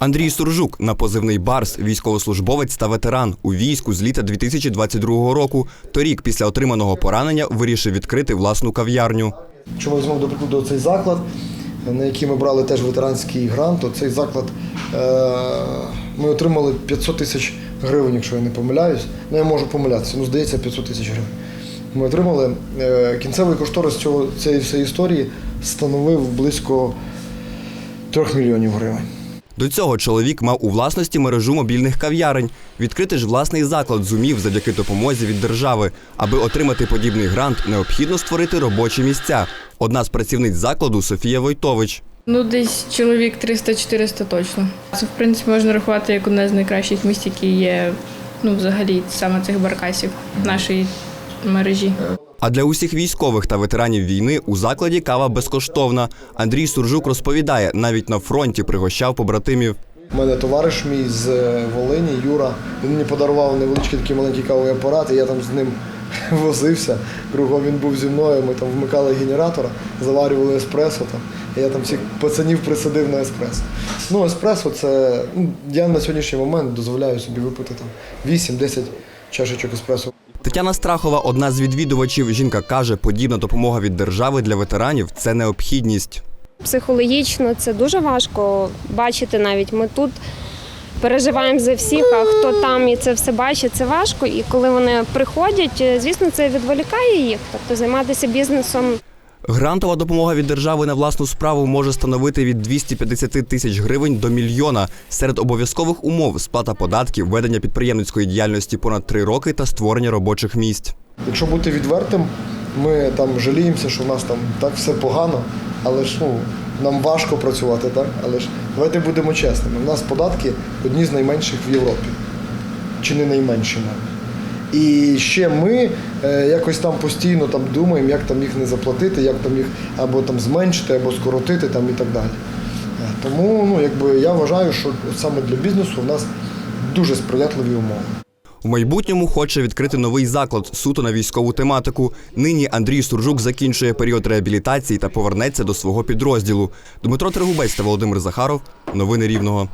Андрій Суржук на позивний Барс, військовослужбовець та ветеран у війську з літа 2022 року. Торік, після отриманого поранення, вирішив відкрити власну кав'ярню. Ми візьмемо, до прикладу, цей заклад, на який ми брали теж ветеранський грант, то цей заклад е, ми отримали 500 тисяч гривень, якщо я не помиляюсь. Ну, я можу помилятися, ну, здається, 500 тисяч гривень. Ми отримали. Е, кінцевий кошторис цього, цієї всієї історії становив близько 3 мільйонів гривень. До цього чоловік мав у власності мережу мобільних кав'ярень. Відкрити ж власний заклад зумів завдяки допомозі від держави. Аби отримати подібний грант, необхідно створити робочі місця. Одна з працівниць закладу Софія Войтович. Ну, десь чоловік 300-400 точно. Це, в принципі, можна рахувати як одне з найкращих місць, які є ну, взагалі саме цих баркасів нашої мережі. А для усіх військових та ветеранів війни у закладі кава безкоштовна. Андрій Суржук розповідає, навіть на фронті пригощав побратимів. У мене товариш мій з е, Волині, Юра. Він мені подарував невеличкий такий маленький кавовий апарат, і я там з ним возився. Кругом він був зі мною. Ми там вмикали генератора, заварювали еспресо там. І я там всіх пацанів присадив на еспресо. Ну, еспресо це. ну, Я на сьогоднішній момент дозволяю собі випити там 8-10 чашечок еспресо. Тетяна Страхова, одна з відвідувачів. Жінка каже, подібна допомога від держави для ветеранів це необхідність. Психологічно це дуже важко бачити навіть. Ми тут переживаємо за всіх, а хто там і це все бачить, це важко. І коли вони приходять, е, звісно, це відволікає їх. Тобто займатися бізнесом Грантова допомога від держави на власну справу може становити від 250 тисяч гривень до мільйона. Серед обов'язкових умов сплата податків, ведення підприємницької діяльності понад три роки та створення робочих місць. Якщо бути відвертим, ми там жаліємося, що в нас там так все погано, але ж ну, нам важко працювати, так? Але ж давайте будемо чесними. У нас податки одні з найменших в Європі, чи не найменші навіть. І ще ми е, якось там постійно там думаємо, як там їх не заплатити, як там їх або там зменшити, або скоротити там і так далі. Е, Тому ну, якби, я вважаю, що саме для бізнесу у нас дуже сприятливі умови. У майбутньому хоче відкрити новий заклад суто на військову тематику. Нині Андрій Суржук закінчує період реабілітації та повернеться до свого підрозділу. Дмитро Трегубець та Володимир Захаров. Новини Рівного.